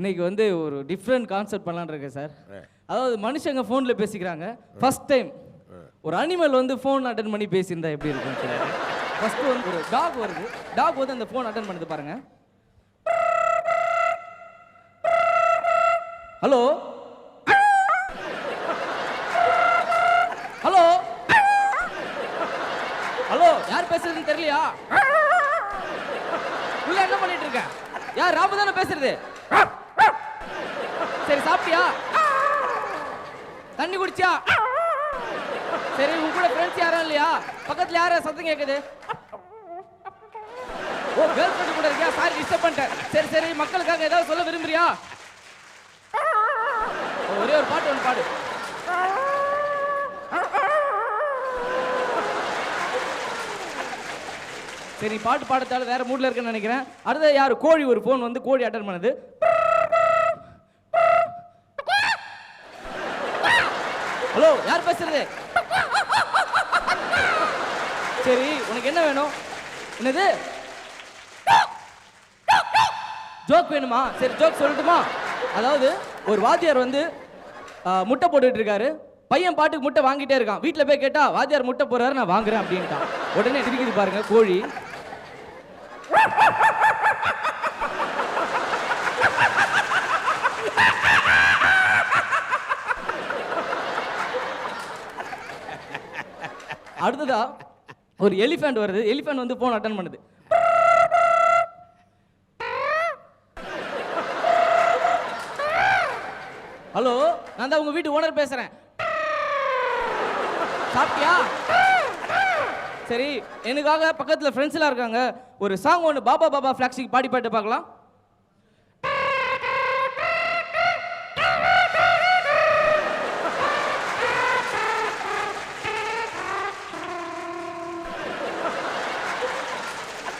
இன்னைக்கு வந்து ஒரு டிஃப்ரெண்ட் கான்செப்ட் பண்ணலான்னு இருக்கேன் சார். அதாவது மனுஷங்க ஃபோனில் பேசிக்கிறாங்க. ஃபர்ஸ்ட் டைம் ஒரு அனிமல் வந்து ஃபோன் அட்டன் பண்ணி பேசியிருந்தா எப்படி இருக்கும் சார்? ஃபர்ஸ்ட் வந்து ஒரு டாக் வருது. டாக் வந்து அந்த ஃபோன் அட்டன் பண்ணுது பாருங்க. ஹலோ ஹலோ ஹலோ யார் பேசுறதுன்னு தெரியலையா? உள்ள என்ன பண்ணிட்டு இருக்க? யார் ராமு தானே பேசுறது? சரி சாப்பிட்டியா? தண்ணி குடிச்சியா? சரி உன் கூட ஃப்ரெண்ட்ஸ் யாரும் இல்லையா? பக்கத்துல யார சத்தம் கேக்குது? ஓ கேர்ள் ஃப்ரெண்ட் கூட இருக்கியா? சாரி டிஸ்டர்ப் பண்ணிட்டேன். சரி சரி மக்களுக்காக ஏதாவது சொல்ல விரும்புறியா? ஒரே ஒரு பாட்டு ஒன்று பாடு. சரி பாட்டு பாடத்தால வேற மூட்ல இருக்குன்னு நினைக்கிறேன். அடுத்த யார்? கோழி ஒரு ஃபோன் வந்து கோழி அட்டன் பண்ணுது. ஹலோ யார் பேசுறது? சரி உனக்கு என்ன வேணும்? என்னது? ஜோக் வேணுமா? சரி ஜோக் சொல்லட்டுமா? அதாவது ஒரு வாத்தியார் வந்து முட்டை போட்டுட்டு இருக்காரு பையன் பாட்டுக்கு முட்டை வாங்கிட்டே இருக்கான். வீட்டில் போய் கேட்டா வாத்தியார் முட்டை போறாரு நான் வாங்குறேன் அப்படின்ட்டான். உடனே இருக்குது பாருங்க கோழி. அடுத்ததா ஒரு எலிஃபண்ட் வருது. எலிஃபண்ட் வந்து போன் அட்டன் பண்ணுது. ஹலோ நான் தான் உங்க வீட்டு ஓனர் பேசுறேன். சாப்பிட்டியா? சரி எனக்காக பக்கத்துல ஃப்ரெண்ட்ஸ் எல்லாம் இருக்காங்க. ஒரு சாங் ஒன்று பாபா பாபா ஃபிளாக்ஸிக் பாடி பாட்டு பார்க்கலாம்.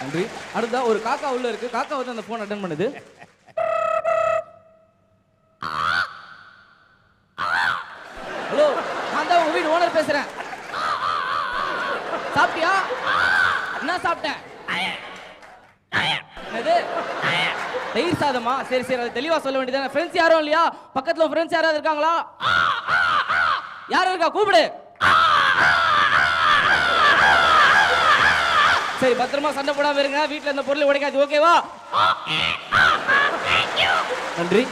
நன்றி. அடுத்தா ஒரு காக்கா உள்ள இருக்கு. காக்கா வந்து அந்த போன் அட்டன் பண்ணுது. ஹலோ நான் தான் உங்க வீடு ஓனர் பேசுறேன். சாப்பிட்டியா? என்ன சாப்பிட்டேன்? என்னது? தயிர் சாதமா? சரி சரி அது தெளிவா சொல்ல வேண்டியது ஃப்ரெண்ட்ஸ் யாரும் இல்லையா? பக்கத்துல ஃப்ரெண்ட்ஸ் யாராவது இருக்காங்களா? யாரும் இருக்கா? கூப்பிடு. சரி பத்திரமா சண்டை போடாம இருங்க. வீட்ல இந்த பொருளை உடைக்காது. ஓகேவா நன்றி.